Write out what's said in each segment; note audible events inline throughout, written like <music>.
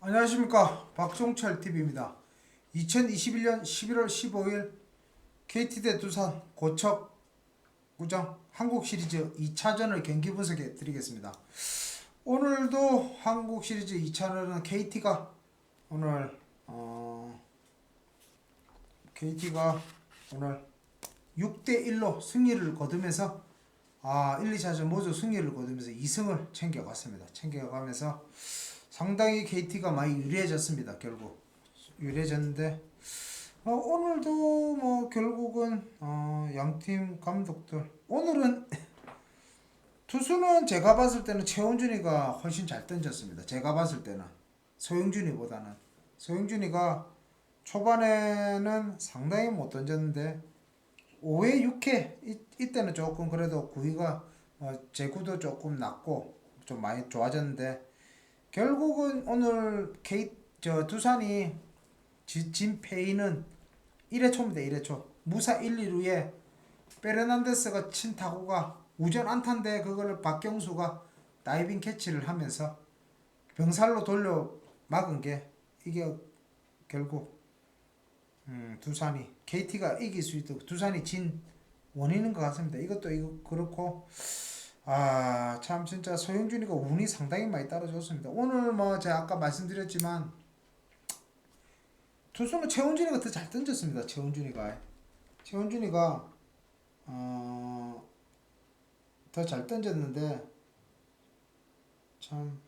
안녕하십니까 박종철 TV입니다. 2021년 11월 15일 KT 대 두산 고척 구장 한국 시리즈 2차전을 경기 분석해 드리겠습니다. 오늘도 한국 시리즈 2차전은 KT가 오늘 어 KT가 오늘 6대 1로 승리를 거두면서 아 1, 2차전 모두 승리를 거두면서 2승을 챙겨갔습니다. 챙겨가면서 상당히 KT가 많이 유리해졌습니다. 결국 유리해졌는데 어, 오늘도 뭐 결국은 어, 양팀 감독들 오늘은 <laughs> 투수는 제가 봤을 때는 최원준이가 훨씬 잘 던졌습니다. 제가 봤을 때는 소영준이보다는 소영준이가 초반에는 상당히 못 던졌는데 5회 6회 이, 이때는 조금 그래도 구위가 어, 제구도 조금 낮고 좀 많이 좋아졌는데 결국은 오늘 케이 저 두산이 지, 진 페이는 1회 초입니다. 1회 초. 무사 1, 2루에 페르난데스가 친 타구가 우전 안타인데 그거를 박경수가 다이빙 캐치를 하면서 병살로 돌려 막은 게 이게 결국 음, 두산이 KT가 이길 수 있도록 두산이 진 원인인 것 같습니다. 이것도 이거 그렇고 아, 참 진짜 소영준이가 운이 상당히 많이 따라줬습니다. 오늘 뭐 제가 아까 말씀드렸지만 투수는 최원준이가 더 잘 던졌습니다. 최원준이가 최원준이가 어, 더 잘 던졌는데 참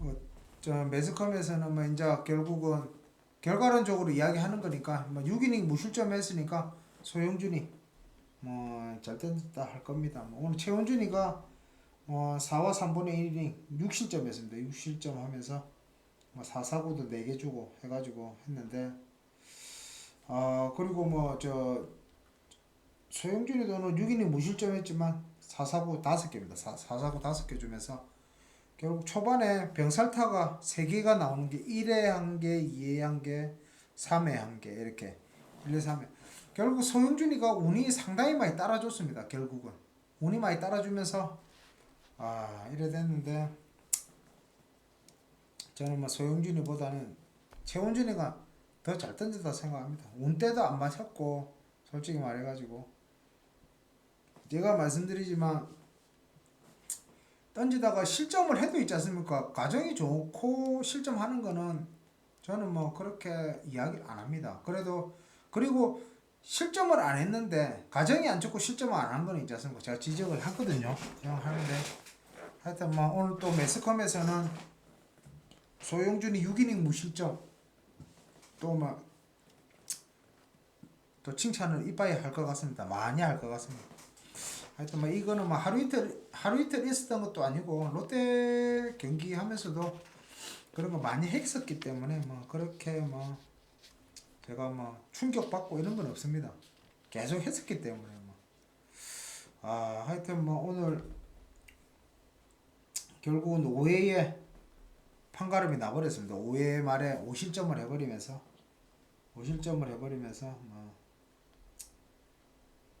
어, 저 매스컴에서는 뭐 이제 결국은 결과론적으로 이야기하는 거니까 뭐 6이닝 무실점 했으니까 소영준이 뭐잘 던졌다 할 겁니다. 뭐 오늘 최원준이가 뭐 4와 3분의 1이닝 6실점 했습니다. 6실점 하면서 뭐 4사구도 4개 주고 해가지고 했는데 아 그리고 뭐 저 소영준이도 오늘 6이닝 무실점 했지만 4사구 5개입니다. 4, 4사구 5개 주면서 결국 초반에 병살타가 3개가 나오는 게 1회 1개, 2회 1개, 3회 1개 이렇게 1, 2, 3회 결국 소영준이가 운이 상당히 많이 따라줬습니다. 결국은 운이 많이 따라주면서 아 이래 됐는데 저는 뭐 소영준이보다는 최원준이가 더 잘 던졌다 생각합니다. 운 때도 안 맞았고 솔직히 말해가지고 제가 말씀드리지만 던지다가 실점을 해도 있지 않습니까? 가정이 좋고 실점하는 거는 저는 뭐 그렇게 이야기를 안 합니다. 그래도 그리고 실점을 안 했는데 가정이 안 좋고 실점을 안한 거는 있지 않습니까? 제가 지적을 하거든요. 지적하는데 하여튼 뭐 오늘 또 매스컴에서는 소영준이 6이닝 무실점 또 막 또 칭찬을 이빠이 할 것 같습니다. 많이 할 것 같습니다. 하여튼 뭐 이거는 뭐 하루 이틀 하루 이틀 있었던 것도 아니고 롯데 경기 하면서도 그런 거 많이 했었기 때문에 뭐 그렇게 뭐 제가 뭐 충격 받고 이런 건 없습니다. 계속 했었기 때문에 뭐. 아 하여튼 뭐 오늘 결국은 5회에 판가름이 나버렸습니다. 5회 말에 5실점을 해버리면서 5실점을 해버리면서 뭐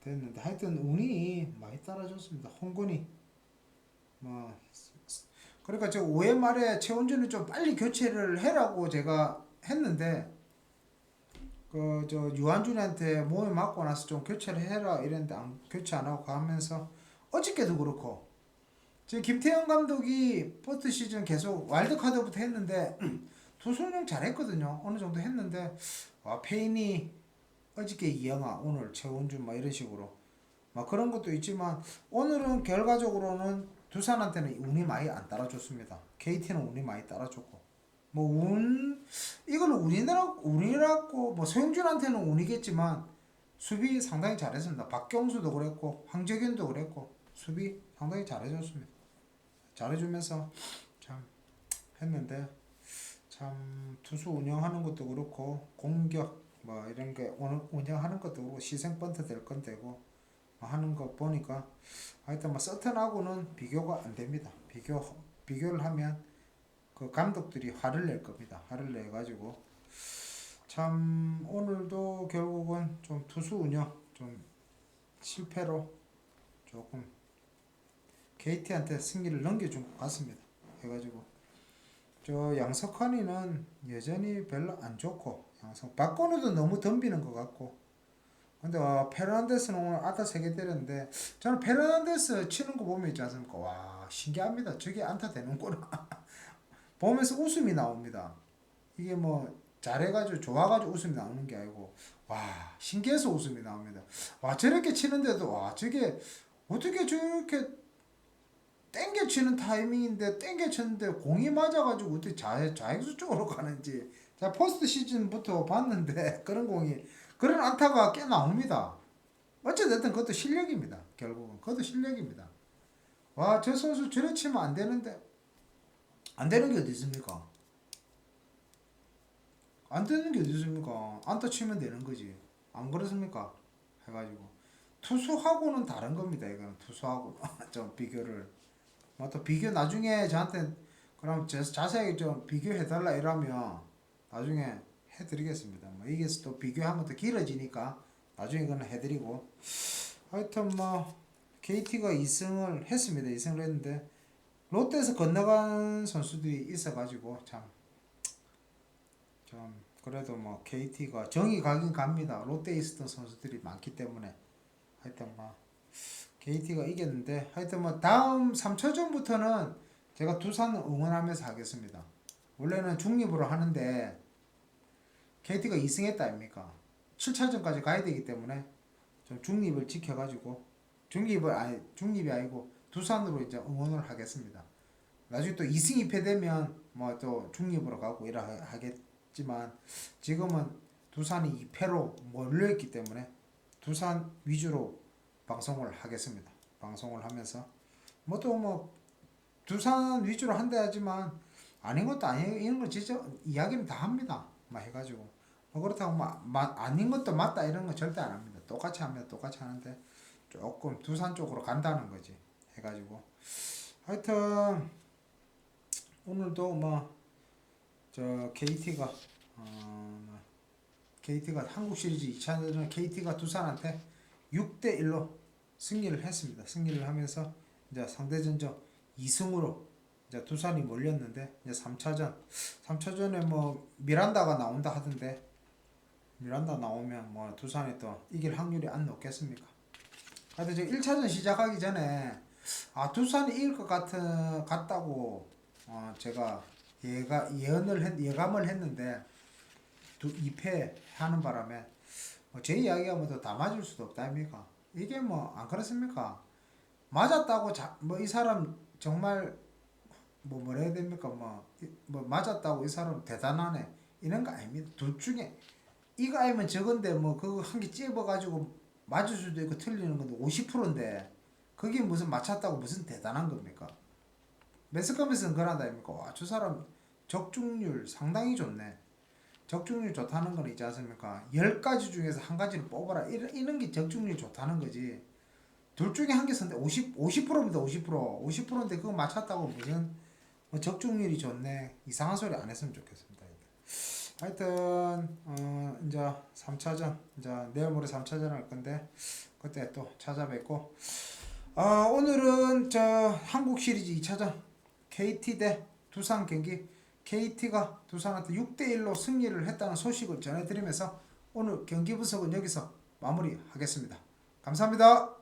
됐는데 하여튼 운이 많이 따라줬습니다. 홍건이 뭐 그러니까 저 5회 말에 최원준을 좀 빨리 교체를 해라고 제가 했는데 그 저 유한준한테 몸에 맞고 나서 좀 교체를 해라 이랬는데 안, 교체 안 하고 가면서 어저께도 그렇고. 지금 김태형 감독이 포트 시즌 계속 와일드카드부터 했는데 <clears throat> 투수는 잘했거든요. 어느 정도 했는데 와 페인이 어저께 이영아 오늘 최원준 막 이런 식으로 막 그런 것도 있지만 오늘은 결과적으로는 두산한테는 운이 많이 안 따라줬습니다. KT는 운이 많이 따라줬고 뭐 운 이거는 운이라고 운이라고 뭐 소영준한테는 운이겠지만 수비 상당히 잘했습니다. 박경수도 그랬고 황재균도 그랬고 수비 상당히 잘해줬습니다. 잘해주면서 참 했는데 참 투수 운영하는 것도 그렇고 공격 뭐 이런 게 운- 운영하는 것도 그렇고 시생 번트 될 건 되고 뭐 하는 거 보니까 하여튼 뭐 서튼하고는 비교가 안 됩니다. 비교 비교를 하면 그 감독들이 화를 낼 겁니다. 화를 내 가지고. 참 오늘도 결국은 좀 투수 운영 좀 실패로 조금 KT한테 승리를 넘겨준 것 같습니다. 해가지고. 저 양석환이는 여전히 별로 안 좋고 양석 박건우도 너무 덤비는 것 같고. 근데 와 페르난데스는 오늘 아타 세개 때렸는데 저는 페르난데스 치는 거 보면 있지 않습니까? 와 신기합니다. 저게 안타 되는구나 <laughs> 보면서 웃음이 나옵니다. 이게 뭐 잘해가지고 좋아가지고 웃음이 나오는 게 아니고 와 신기해서 웃음이 나옵니다. 와 저렇게 치는데도 와 저게 어떻게 저렇게 땡겨 치는 타이밍인데 땡겨 쳤는데 공이 맞아가지고 어떻게 좌, 좌익수 쪽으로 가는지. 자 포스트 시즌부터 봤는데 <laughs> 그런 공이 그런 안타가 꽤 나옵니다. 어찌됐든 그것도 실력입니다. 결국은 그것도 실력입니다. 와 저 선수 저래 치면 안 되는데 안 되는 게 어디 있습니까? 안 되는 게 어디 있습니까? 안타 치면 되는 거지. 안 그렇습니까? 해가지고. 투수하고는 다른 겁니다 이거는. 투수하고 <laughs> 좀 비교를. 뭐또 비교 나중에 저한테 그럼 자- 자세하게 좀 비교해 달라 이러면 나중에 해드리겠습니다. 뭐 이게 또 비교하면 더 길어지니까 나중에 그건 해드리고. 하여튼 뭐 KT가 2승을 했습니다. 2승을 했는데 롯데에서 건너간 선수들이 있어가지고 참좀 그래도 뭐 KT가 정이 가긴 갑니다. 롯데에 있었던 선수들이 많기 때문에 하여튼 뭐 KT가 이겼는데 하여튼 뭐 다음 3차전부터는 제가 두산 응원하면서 하겠습니다. 원래는 중립으로 하는데 KT가 2승했다 아닙니까? 7차전까지 가야 되기 때문에 좀 중립을 지켜가지고 중립을 아니 중립이 아니고 두산으로 이제 응원을 하겠습니다. 나중에 또 2승 2패 되면 뭐 또 중립으로 가고 이라 하겠지만 지금은 두산이 2패로 몰려 있기 때문에 두산 위주로 방송을 하겠습니다. 방송을 하면서 뭐 또뭐 두산 위주로 한다 하지만 아닌 것도 아니에요. 이런 거 진짜 이야기는 다 합니다. 막 해가지고 뭐 그렇다고 막, 막 아닌 것도 맞다 이런 거 절대 안 합니다. 똑같이 합니다. 똑같이 하는데 조금 두산 쪽으로 간다는 거지. 해가지고 하여튼 오늘도 뭐저 KT가 어 KT가 한국 시리즈 2차전은 KT가 두산한테 6대 1로 승리를 했습니다. 승리를 하면서 이제 상대전적 2승으로 이제 두산이 몰렸는데 이제 3차전 3차전에 뭐 미란다가 나온다 하던데 미란다 나오면 뭐 두산이 또 이길 확률이 안 높겠습니까? 하여튼 저 1차전 시작하기 전에 아 두산이 이길 것 같은 같다고 어 제가 예가 예언을 했, 예감을 했는데 두 2패 하는 바람에 뭐 제 이야기가 뭐다 맞을 수도 없다 아닙니까? 이게 뭐 안 그렇습니까? 맞았다고 뭐 이 사람 정말 뭐 뭐라 해야 됩니까? 뭐, 이- 뭐 맞았다고 이 사람 대단하네 이런 거 아닙니다. 둘 중에 이거 아니면 저건데 뭐 그거 한 개 찝어 가지고 맞을 수도 있고 틀리는 건데 50%인데 그게 무슨 맞췄다고 무슨 대단한 겁니까? 매스컴에서는 그런다 아닙니까? 와, 저 사람 적중률 상당히 좋네. 적중률 좋다는 건 있지 않습니까? 10가지 중에서 한 가지를 뽑아라. 이런, 이런 게 적중률이 좋다는 거지. 둘 중에 한 개 선데 50, 50%입니다. 50%. 50%인데 그거 맞췄다고 무슨 뭐 적중률이 좋네. 이상한 소리 안 했으면 좋겠습니다. 하여튼 어, 이제 3차전 이제 내일 모레 3차전 할 건데 그때 또 찾아뵙고 아, 오늘은 저 한국 시리즈 2차전 KT 대 두산 경기 KT가 두산한테 6대 1로 승리를 했다는 소식을 전해드리면서 오늘 경기 분석은 여기서 마무리하겠습니다. 감사합니다.